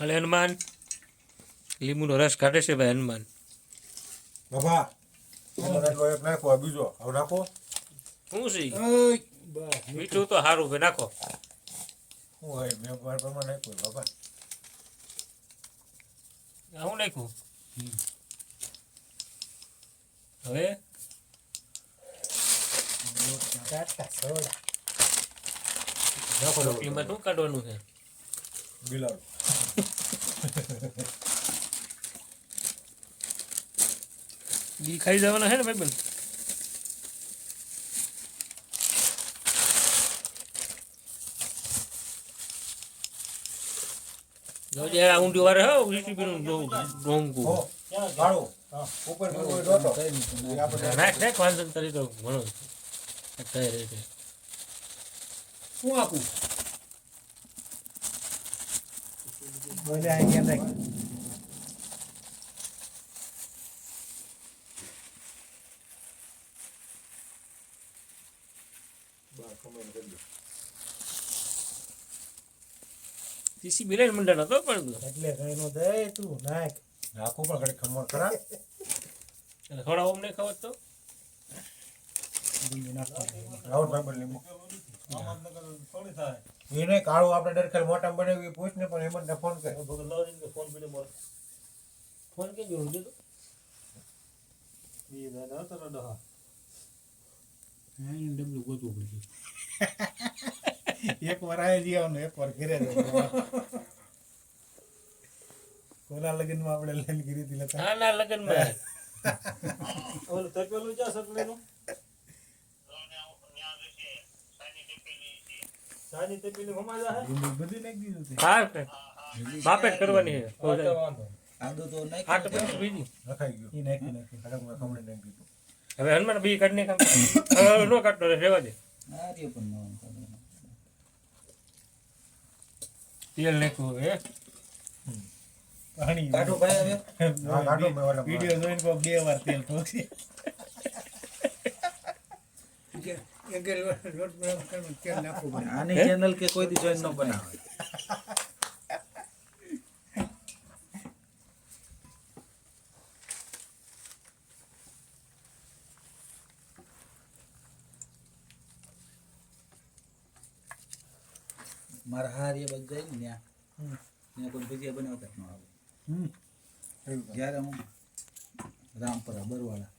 હાલે હનુમાન. લીંબુનો રસ કાઢે છે ભાઈ હનુમાન. બાબા નાખો બીજો. હવે નાખો. શું છે બસ. મીઠું તો સારું ભાઈ નાખો. હું હોય? મેં પ્રમાણે નાખ્યું બાબા. હું નાખ્યું? હવે? નાખો રોટલીમાં શું કાઢવાનું છે? બિલાડ. ઈ ખાઈ જવાના છે ને ભાઈ બંધ? જોજે આ ઊંડી વારે હો રેસીપીનું ડોંગું. હો કાળું ઉપર ભેગું હોય તો હતો. નાખ નાખ વાંધો નહીં, તારી તો ઘણો થઈ છે શું આપું? ખમણ કરી દો. તીસી બિલાઈ મંડળ હતો પણ એટલે કઈનો દે તું નાખ નાખો પણ ઘડીક ખમણ કરા થોડા ઓમ નહીં ખબર તો રાઉન્ડ. રાહુલભાઈ લીંબુ એને કાળું આપણે ડરખેલ મોટા બનાવી પૂછ ને પણ હેમંતને ફોન કરે. ફોન કે જોડું દીધો હા, એનું ડબલું ગોતવું પડશે. એક વાર આવી ને એક વાર ઘરે. કોના લગ્નમાં આપણે લેન ગીરી હતી લતા હા ના? લગનમાં બધું નાખી દીધું તે. હા કે બાપે કરવાની છે. આદુ તો નાખી આટ પછી બીજી? નખાઈ ગયું. ઈ નાખી નાખી ખડકમાં ખમણ નાખી દીધું. હવે હનુમાન બી કાઢને કામ હવે નો કાઢતો રે રહેવા દે. પણ તેલ નાખ્યું હવે. પાણી કાઢો ભાઈ હવે. કાઢો મેં ઓલા વીડિયો જોઈને કોક બે વાર તેલ ઠોકશે આની ચેનલ કે કોઈ દી જોઈન ન બનાવે મારા હાર એ જાય ને હમ. ત્યાં ત્યાં કોઈ ભજીયા બનાવતા ન આવે. જ્યારે હું રામપરા બરવાળા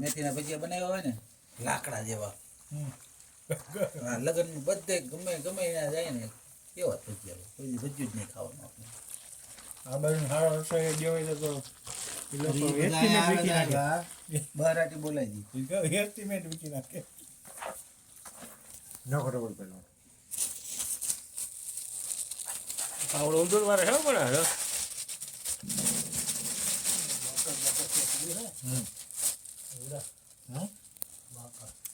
મેથીના ભજીયા બનાવ્યા હોય ને લાકડા જેવા. લગ્ન બધે ગમે ગમે જાય ને એવા ભજીયા કોઈ ભજીયું જ નહીં ખાવાનું આપણે. આ બાજુ સારો રસોઈ જેવાય તો બહારાટી બોલાવી નાખે. નાખો ડબલ પેલો. આવડો ઊંધો વારે પણ 裏。裏。うん。